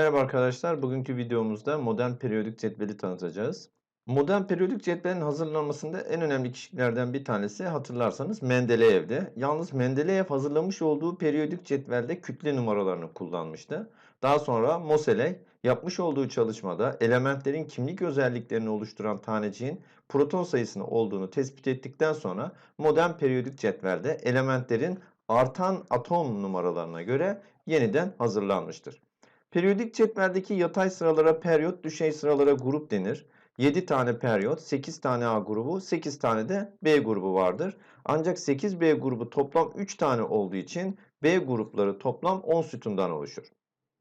Merhaba arkadaşlar. Bugünkü videomuzda modern periyodik cetveli tanıtacağız. Modern periyodik cetvelin hazırlanmasında en önemli kişilerden bir tanesi hatırlarsanız Mendeleyev'di. Yalnız Mendeleyev hazırlamış olduğu periyodik cetvelde kütle numaralarını kullanmıştı. Daha sonra Moseley yapmış olduğu çalışmada elementlerin kimlik özelliklerini oluşturan taneciğin proton sayısını olduğunu tespit ettikten sonra modern periyodik cetvelde elementlerin artan atom numaralarına göre yeniden hazırlanmıştır. Periyodik cetveldeki yatay sıralara periyot, düşey sıralara grup denir. 7 tane periyot, 8 tane A grubu, 8 tane de B grubu vardır. Ancak 8B grubu toplam 3 tane olduğu için B grupları toplam 10 sütundan oluşur.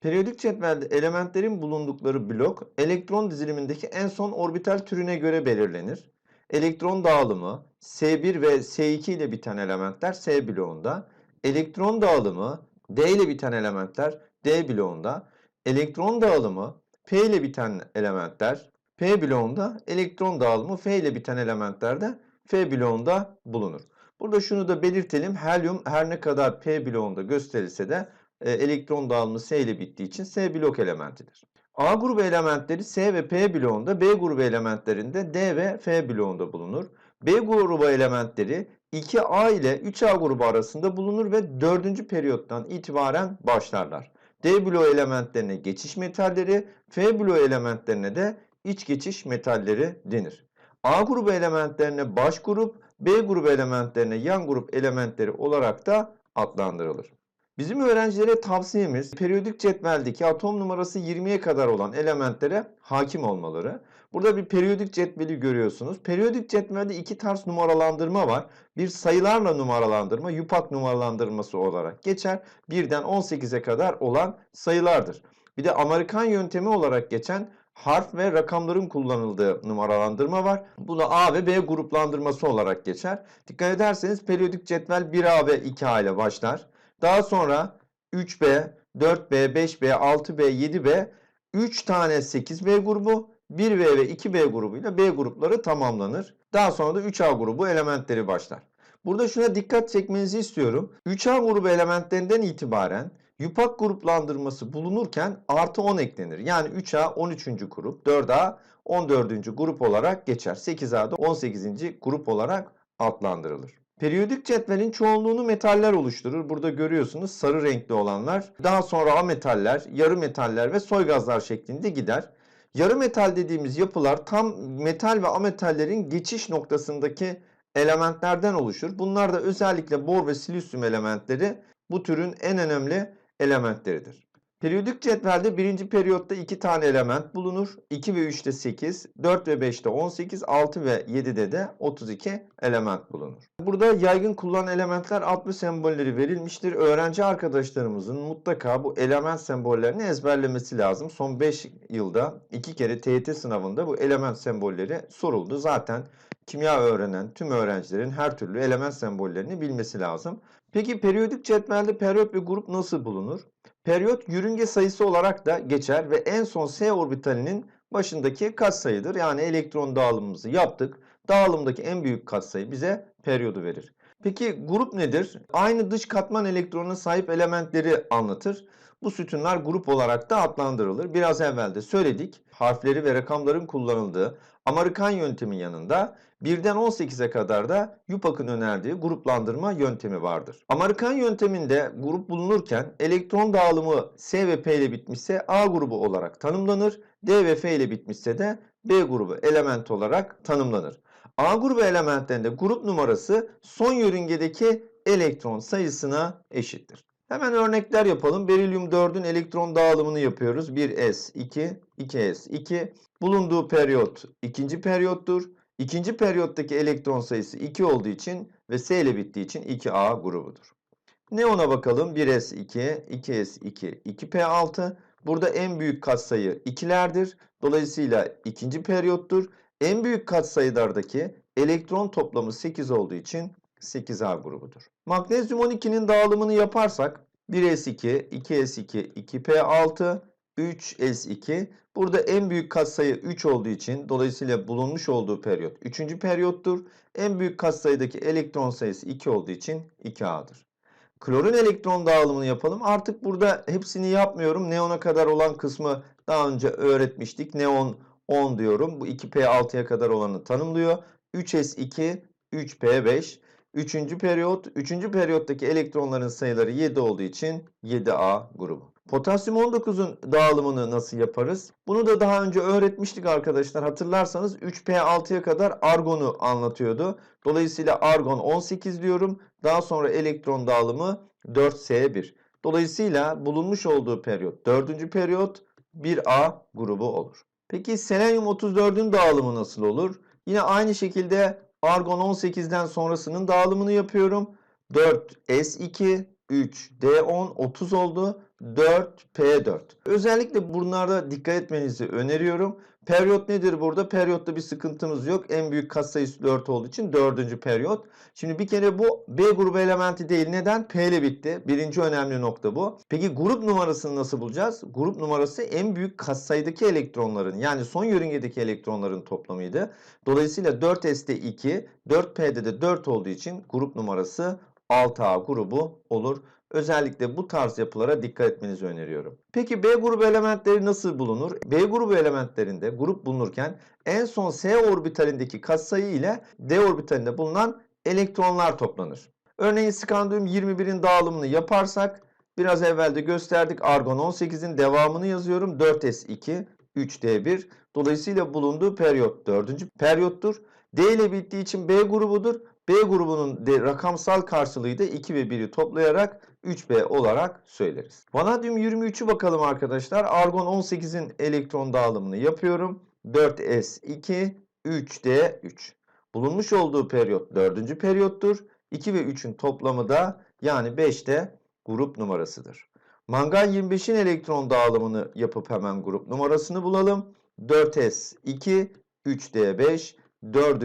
Periyodik cetvelde elementlerin bulundukları blok elektron dizilimindeki en son orbital türüne göre belirlenir. Elektron dağılımı S1 ve S2 ile biten elementler S bloğunda, elektron dağılımı D ile biten elementler D bloğunda, elektron dağılımı P ile biten elementler P bloğunda, elektron dağılımı F ile biten elementler de F bloğunda bulunur. Burada şunu da belirtelim. Helyum her ne kadar P bloğunda gösterilse de e, elektron dağılımı S ile bittiği için S blok elementidir. A grubu elementleri S ve P bloğunda, B grubu elementlerinde D ve F bloğunda bulunur. B grubu elementleri 2A ile 3A grubu arasında bulunur ve 4. periyottan itibaren başlarlar. D bloğu elementlerine geçiş metalleri, F bloğu elementlerine de iç geçiş metalleri denir. A grubu elementlerine baş grup, B grubu elementlerine yan grup elementleri olarak da adlandırılır. Bizim öğrencilere tavsiyemiz periyodik cetveldeki atom numarası 20'ye kadar olan elementlere hakim olmaları. Burada bir periyodik cetveli görüyorsunuz. Periyodik cetvelde iki tarz numaralandırma var. Bir sayılarla numaralandırma, yupak numaralandırması olarak geçer. Birden 18'e kadar olan sayılardır. Bir de Amerikan yöntemi olarak geçen harf ve rakamların kullanıldığı numaralandırma var. Bu da A ve B gruplandırması olarak geçer. Dikkat ederseniz periyodik cetvel 1A ve 2A ile başlar. Daha sonra 3B, 4B, 5B, 6B, 7B 3 tane 8B grubu 1B ve 2B grubuyla B grupları tamamlanır. Daha sonra da 3A grubu elementleri başlar. Burada şuna dikkat çekmenizi istiyorum. 3A grubu elementlerinden itibaren yupak gruplandırması bulunurken artı 10 eklenir. Yani 3A 13. grup, 4A 14. grup olarak geçer. 8A da 18. grup olarak adlandırılır. Periyodik cetvelin çoğunluğunu metaller oluşturur. Burada görüyorsunuz sarı renkli olanlar. Daha sonra ametaller, yarı metaller ve soy gazlar şeklinde gider. Yarı metal dediğimiz yapılar tam metal ve ametallerin geçiş noktasındaki elementlerden oluşur. Bunlar da özellikle bor ve silisyum elementleri bu türün en önemli elementleridir. Periyodik cetvelde birinci periyotta 2 tane element bulunur. 2 ve 3'te 8, 4 ve 5'te 18, 6 ve 7'de de 32 element bulunur. Burada yaygın kullanılan elementler adlı sembolleri verilmiştir. Öğrenci arkadaşlarımızın mutlaka bu element sembollerini ezberlemesi lazım. Son 5 yılda 2 kere TYT sınavında bu element sembolleri soruldu. Zaten kimya öğrenen tüm öğrencilerin her türlü element sembollerini bilmesi lazım. Peki periyodik cetvelde periyot ve grup nasıl bulunur? Periyot yörünge sayısı olarak da geçer ve en son S orbitalinin başındaki katsayıdır. Yani elektron dağılımımızı yaptık. Dağılımdaki en büyük katsayı bize periyodu verir. Peki grup nedir? Aynı dış katman elektronuna sahip elementleri anlatır. Bu sütunlar grup olarak da adlandırılır. Biraz evvel de söyledik. Harfleri ve rakamların kullanıldığı Amerikan yöntemi yanında birden 18'e kadar da Yupak'ın önerdiği gruplandırma yöntemi vardır. Amerikan yönteminde grup bulunurken elektron dağılımı S ve P ile bitmişse A grubu olarak tanımlanır. D ve F ile bitmişse de B grubu element olarak tanımlanır. A grubu elementlerinde grup numarası son yörüngedeki elektron sayısına eşittir. Hemen örnekler yapalım. Berilyum 4'ün elektron dağılımını yapıyoruz. 1s2, 2s2. Bulunduğu periyot ikinci periyottur. İkinci periyottaki elektron sayısı 2 olduğu için ve S ile bittiği için 2A grubudur. Neon'a bakalım. 1s2, 2s2, 2p6. Burada en büyük katsayı 2'lerdir. Dolayısıyla ikinci periyottur. En büyük katsayılardaki elektron toplamı 8 olduğu için 8A grubudur. Magnezyum 12'nin dağılımını yaparsak 1s2, 2s2, 2p6, 3s2. Burada en büyük katsayı 3 olduğu için dolayısıyla bulunmuş olduğu periyot 3. periyottur. En büyük katsayıdaki elektron sayısı 2 olduğu için 2A'dır. Klorin elektron dağılımını yapalım. Artık burada hepsini yapmıyorum. Neona kadar olan kısmı daha önce öğretmiştik. Neon 10 diyorum. Bu 2P6'ya kadar olanı tanımlıyor. 3S2, 3P5. Üçüncü periyot. Üçüncü periyottaki elektronların sayıları 7 olduğu için 7A grubu. Potasyum 19'un dağılımını nasıl yaparız? Bunu da daha önce öğretmiştik arkadaşlar. Hatırlarsanız 3P6'ya kadar argonu anlatıyordu. Dolayısıyla argon 18 diyorum. Daha sonra elektron dağılımı 4S1. Dolayısıyla bulunmuş olduğu periyot 4. periyot 1A grubu olur. Peki selenyum 34'ün dağılımı nasıl olur? Yine aynı şekilde argon 18'den sonrasının dağılımını yapıyorum. 4S2, 3D10, 30 oldu. 4P4. Özellikle bunlarda dikkat etmenizi öneriyorum. Periyot nedir burada? Periyotta bir sıkıntımız yok. En büyük katsayısı 4 olduğu için 4. periyot. Şimdi bir kere bu B grubu elementi değil. Neden? P ile bitti. Birinci önemli nokta bu. Peki grup numarasını nasıl bulacağız? Grup numarası en büyük katsayıdaki elektronların yani son yörüngedeki elektronların toplamıydı. Dolayısıyla 4S'de 2, 4P'de de 4 olduğu için grup numarası 6A grubu olur. Özellikle bu tarz yapılara dikkat etmenizi öneriyorum. Peki B grubu elementleri nasıl bulunur? B grubu elementlerinde grup bulunurken en son S orbitalindeki katsayı ile D orbitalinde bulunan elektronlar toplanır. Örneğin skandiyum 21'in dağılımını yaparsak biraz evvel de gösterdik. Argon 18'in devamını yazıyorum. 4s2, 3d1. Dolayısıyla bulunduğu periyot 4. periyottur. D ile bittiği için B grubudur. B grubunun rakamsal karşılığı da 2 ve 1'i toplayarak 3B olarak söyleriz. Vanadyum 23'ü bakalım arkadaşlar. Argon 18'in elektron dağılımını yapıyorum. 4S2, 3D3. Bulunmuş olduğu periyot 4. periyottur. 2 ve 3'ün toplamı da yani 5'te grup numarasıdır. Mangan 25'in elektron dağılımını yapıp hemen grup numarasını bulalım. 4S2, 3D5, 4.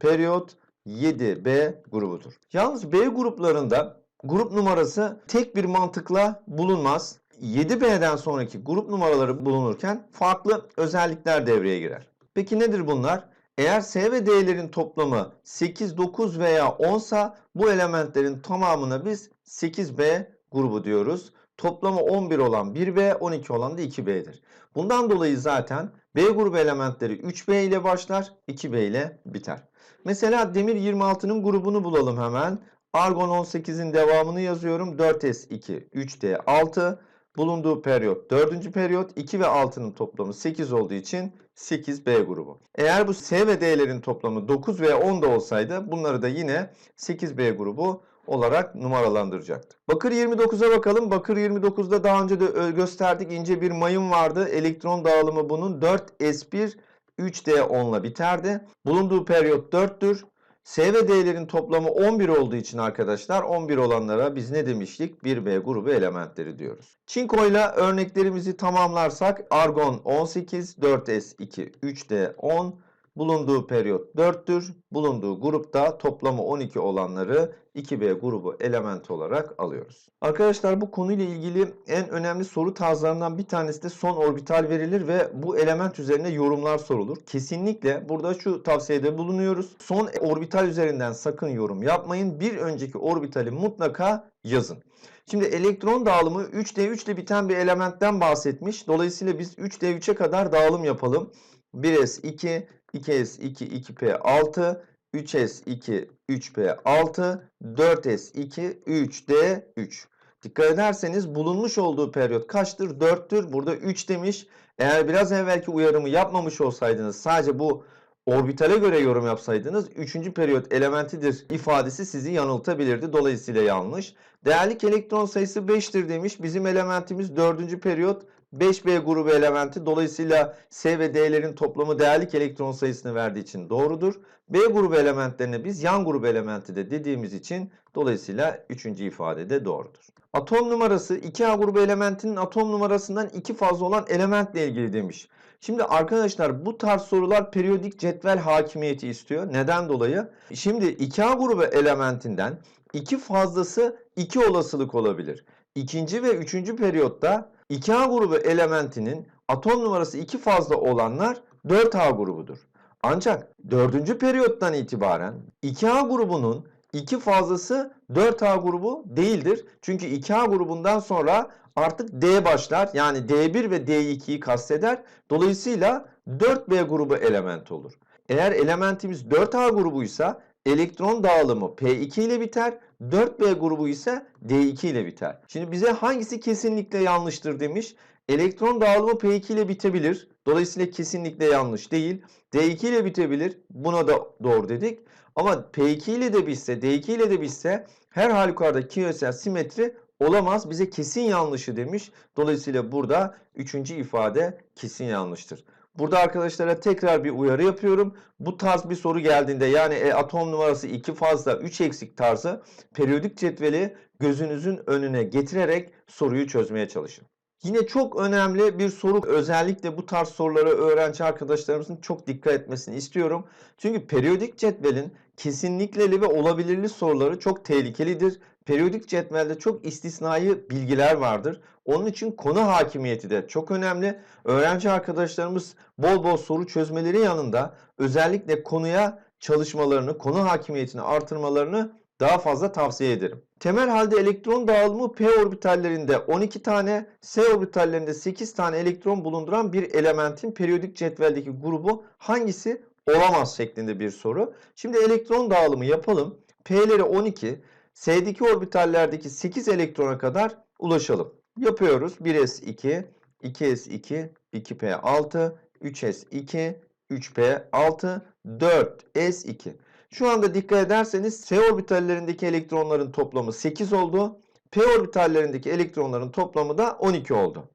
periyot 7B grubudur. Yalnız B gruplarında grup numarası tek bir mantıkla bulunmaz. 7B'den sonraki grup numaraları bulunurken farklı özellikler devreye girer. Peki nedir bunlar? Eğer S ve D'lerin toplamı 8, 9 veya 10 sa bu elementlerin tamamına biz 8B grubu diyoruz. Toplamı 11 olan 1B, 12 olan da 2B'dir. Bundan dolayı zaten B grubu elementleri 3B ile başlar, 2B ile biter. Mesela demir 26'nın grubunu bulalım hemen. Argon 18'in devamını yazıyorum. 4S2, 3D6. Bulunduğu periyot 4. periyot 2 ve 6'nın toplamı 8 olduğu için 8B grubu. Eğer bu S ve D'lerin toplamı 9 ve 10 da olsaydı bunları da yine 8B grubu olarak numaralandıracaktır. Bakır 29'a bakalım. Bakır 29'da daha önce de gösterdik ince bir mayın vardı. Elektron dağılımı bunun 4S1 3D10 ile biterdi. Bulunduğu periyot 4'tür. S ve D'lerin toplamı 11 olduğu için arkadaşlar 11 olanlara biz ne demiştik? 1B grubu elementleri diyoruz. Çinko ile örneklerimizi tamamlarsak argon 18, 4S2, 3D10 bulunduğu periyot 4'tür. Bulunduğu grupta toplamı 12 olanları 2B grubu element olarak alıyoruz. Arkadaşlar bu konuyla ilgili en önemli soru tarzlarından bir tanesi de son orbital verilir ve bu element üzerine yorumlar sorulur. Kesinlikle burada şu tavsiyede bulunuyoruz. Son orbital üzerinden sakın yorum yapmayın. Bir önceki orbitali mutlaka yazın. Şimdi elektron dağılımı 3D3 ile biten bir elementten bahsetmiş. Dolayısıyla biz 3D3'e kadar dağılım yapalım. 1S2, 2S2, 2P6, 3S2, 3P6, 4S2, 3D3. Dikkat ederseniz bulunmuş olduğu periyot kaçtır? 4'tür. Burada 3 demiş. Eğer biraz evvelki uyarımı yapmamış olsaydınız sadece bu orbitale göre yorum yapsaydınız 3. periyot elementidir ifadesi sizi yanıltabilirdi. Dolayısıyla yanlış. Değerlik elektron sayısı 5'tir demiş. Bizim elementimiz 4. periyot 5B grubu elementi. Dolayısıyla S ve D'lerin toplamı değerlik elektron sayısını verdiği için doğrudur. B grubu elementlerine biz yan grubu elementi de dediğimiz için dolayısıyla 3. ifade de doğrudur. Atom numarası 2A grubu elementinin atom numarasından 2 fazla olan elementle ilgili demiş. Şimdi arkadaşlar bu tarz sorular periyodik cetvel hakimiyeti istiyor. Neden dolayı? Şimdi 2A grubu elementinden 2 fazlası 2 olasılık olabilir. İkinci ve üçüncü periyotta 2A grubu elementinin atom numarası 2 fazla olanlar 4A grubudur. Ancak 4. periyottan itibaren 2A grubunun 2 fazlası 4A grubu değildir. Çünkü 2A grubundan sonra artık D başlar. Yani D1 ve D2'yi kasteder. Dolayısıyla 4B grubu element olur. Eğer elementimiz 4A grubuysa elektron dağılımı P2 ile biter. 4B grubu ise D2 ile biter. Şimdi bize hangisi kesinlikle yanlıştır demiş. Elektron dağılımı P2 ile bitebilir. Dolayısıyla kesinlikle yanlış değil. D2 ile bitebilir. Buna da doğru dedik. Ama P2 ile de bitse, D2 ile de bitse her halükarda küresel simetri olamaz. Bize kesin yanlışı demiş. Dolayısıyla burada üçüncü ifade kesin yanlıştır. Burada arkadaşlara tekrar bir uyarı yapıyorum. Bu tarz bir soru geldiğinde yani e, atom numarası 2 fazla 3 eksik tarzı periyodik cetveli gözünüzün önüne getirerek soruyu çözmeye çalışın. Yine çok önemli bir soru özellikle bu tarz sorulara öğrenci arkadaşlarımızın çok dikkat etmesini istiyorum. Çünkü periyodik cetvelin kesinlikleli ve olabilirli soruları çok tehlikelidir. Periyodik cetvelde çok istisnai bilgiler vardır. Onun için konu hakimiyeti de çok önemli. Öğrenci arkadaşlarımız bol bol soru çözmeleri yanında özellikle konuya çalışmalarını, konu hakimiyetini artırmalarını daha fazla tavsiye ederim. Temel halde elektron dağılımı p orbitallerinde 12 tane, s orbitallerinde 8 tane elektron bulunduran bir elementin periyodik cetveldeki grubu hangisi olamaz şeklinde bir soru. Şimdi elektron dağılımı yapalım. P'leri 12, s'deki orbitallerdeki 8 elektrona kadar ulaşalım. Yapıyoruz. 1s2, 2s2, 2p6, 3s2, 3p6, 4s2. Şu anda dikkat ederseniz S orbitallerindeki elektronların toplamı 8 oldu. P orbitallerindeki elektronların toplamı da 12 oldu.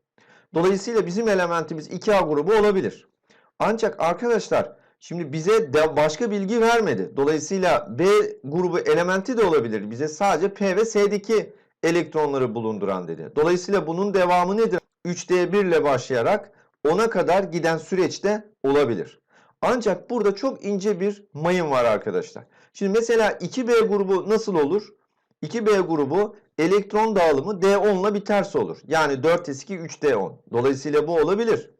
Dolayısıyla bizim elementimiz 2A grubu olabilir. Ancak arkadaşlar şimdi bize de başka bilgi vermedi. Dolayısıyla B grubu elementi de olabilir. Bize sadece P ve S'deki elektronları bulunduran dedi. Dolayısıyla bunun devamı nedir? 3D1 ile başlayarak 10'a kadar giden süreçte olabilir. Ancak burada çok ince bir mayın var arkadaşlar. Şimdi mesela 2B grubu nasıl olur? 2B grubu elektron dağılımı D10 ile biterse olur. Yani 4s2 3D10. Dolayısıyla bu olabilir.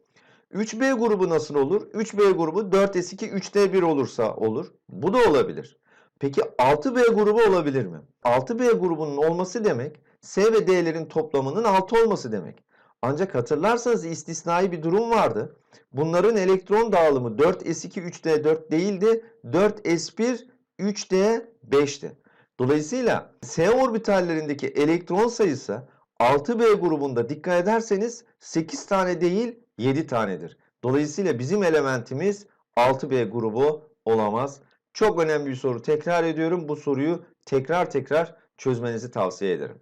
3B grubu nasıl olur? 3B grubu 4s2 3D1 olursa olur. Bu da olabilir. Peki 6B grubu olabilir mi? 6B grubunun olması demek S ve D'lerin toplamının 6 olması demek. Ancak hatırlarsanız istisnai bir durum vardı. Bunların elektron dağılımı 4s2 3d4 değildi. 4s1 3d5'ti. Dolayısıyla S orbitallerindeki elektron sayısı 6b grubunda dikkat ederseniz 8 tane değil 7 tanedir. Dolayısıyla bizim elementimiz 6b grubu olamaz. Çok önemli bir soru. Tekrar ediyorum bu soruyu tekrar tekrar çözmenizi tavsiye ederim.